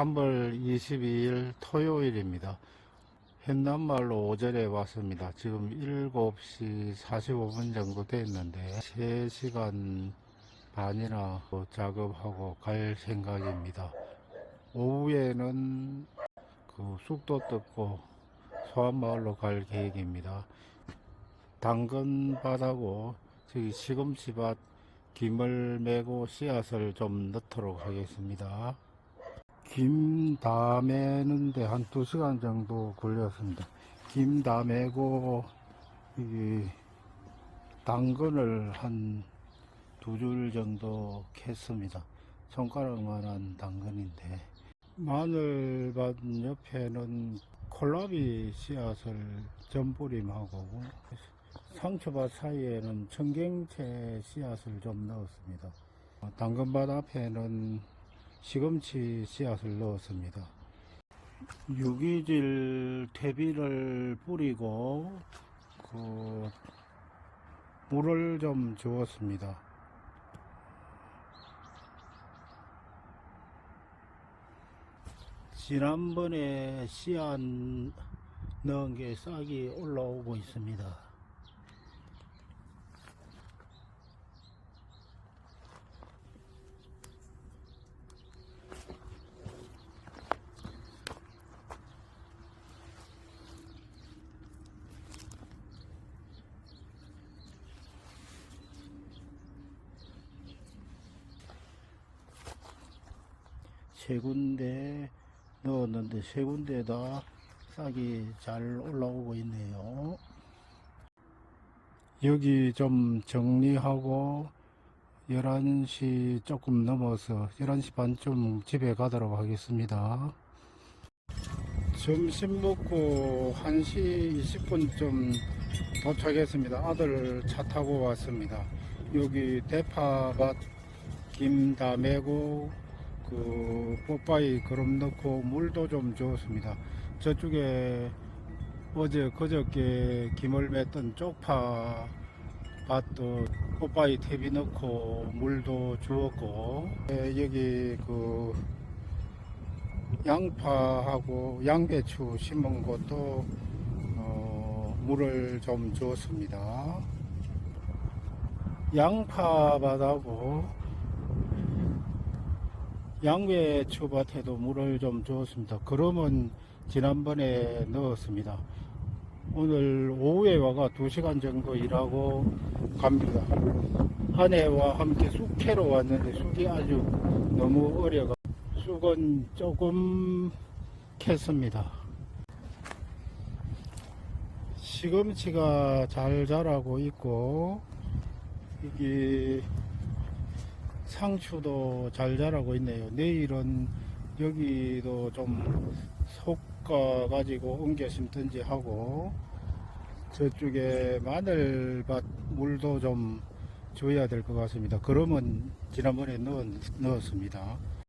3월 22일 토요일입니다. 현남말로 오전에 왔습니다. 지금 7시 45분 정도 됐는데 3시간 반이나 뭐 작업하고 갈 생각입니다. 오후에는 그 쑥도 뜯고 소환마을로 갈 계획입니다. 당근밭하고 저기 시금치밭 김을 메고 씨앗을 좀 넣도록 하겠습니다. 김다 매는데 한 두 시간 정도 걸렸습니다. 김 다 매고 이 당근을 한 두 줄 정도 캤습니다. 손가락만한 당근인데 마늘밭 옆에는 콜라비 씨앗을 전뿌림하고 상추밭 사이에는 청경채 씨앗을 좀 넣었습니다. 당근밭 앞에는 시금치 씨앗을 넣었습니다. 유기질 퇴비를 뿌리고 그 물을 좀 주었습니다. 지난번에 씨앗 넣은 게 싹이 올라오고 있습니다. 세 군데 넣었는데 세 군데 다 싹이 잘 올라오고 있네요. 여기 좀 정리하고 11시 조금 넘어서 11시 반쯤 집에 가도록 하겠습니다. 점심 먹고 1시 20분쯤 도착했습니다. 아들 차 타고 왔습니다. 여기 대파밭 김다 메고 그 뽀빠이 그럼 넣고 물도 좀 주었습니다. 저쪽에 어제 그저께 김을 맸던 쪽파 밭도 뽀빠이 탭이 넣고 물도 주었고 예, 여기 그 양파하고 양배추 심은 것도 어, 물을 좀 주었습니다. 양파밭하고 양배 추 밭에도 물을 좀 주었습니다. 그러면 지난번에 넣었습니다. 오늘 오후에 와가 2시간 정도 일하고 갑니다. 아내와 함께 쑥 캐러 왔는데 쑥이 아주 너무 어려가 쑥은 조금 캤습니다. 시금치가 잘 자라고 있고 이게 상추도 잘 자라고 있네요. 내일은 여기도 좀 솎아 가지고 옮겨 심든지 하고 저쪽에 마늘밭 물도 좀 줘야 될 것 같습니다. 그러면 지난번에 넣, 넣었습니다.